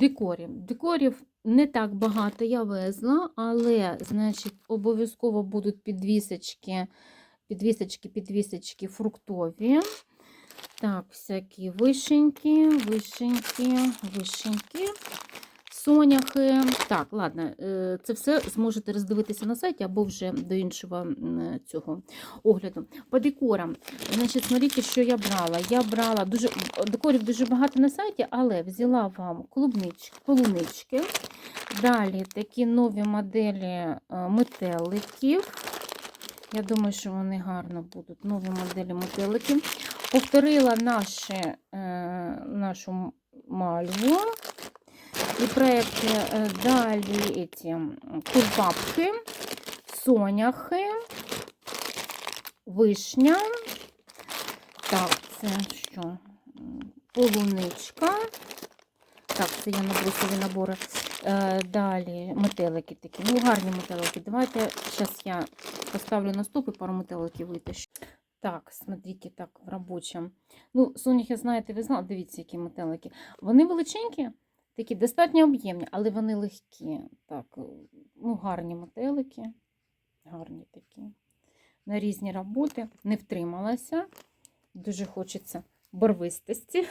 декорів. Декорів не так багато я везла, але, значить, обов'язково будуть підвісочки, підвісочки, підвісочки фруктові. Так, всякі вишеньки, вишеньки, вишеньки, соняхи. Так, ладно, е, це все зможете роздивитися на сайті або вже до іншого цього огляду. По декорам, значить, смотрите, що я брала. Я брала дуже декорів дуже багато на сайті, але взяла вам клубнички, полунички. Далі такі нові моделі е, метеликів. Я думаю, що вони гарно будуть. Нові моделі метеликів. Повторила наші, е, нашу мальву. І проекти е, далі ці кульбабки, соняхи, вишня. Так, це що? Полуничка. Так, це я набросові набори. Е, Далі метелики такі. Ну, гарні метелики. Давайте зараз я поставлю на стоп і пару метеликів витащу. Так, смотрите, так, в робочому. Ну, соняхи, знаєте, ви знаєте, дивіться, які метелики. Вони величенькі, такі достатньо об'ємні, але вони легкі. Так, е, ну, гарні метелики. Гарні такі. На різні роботи. Не втрималася. Дуже хочеться барвистості.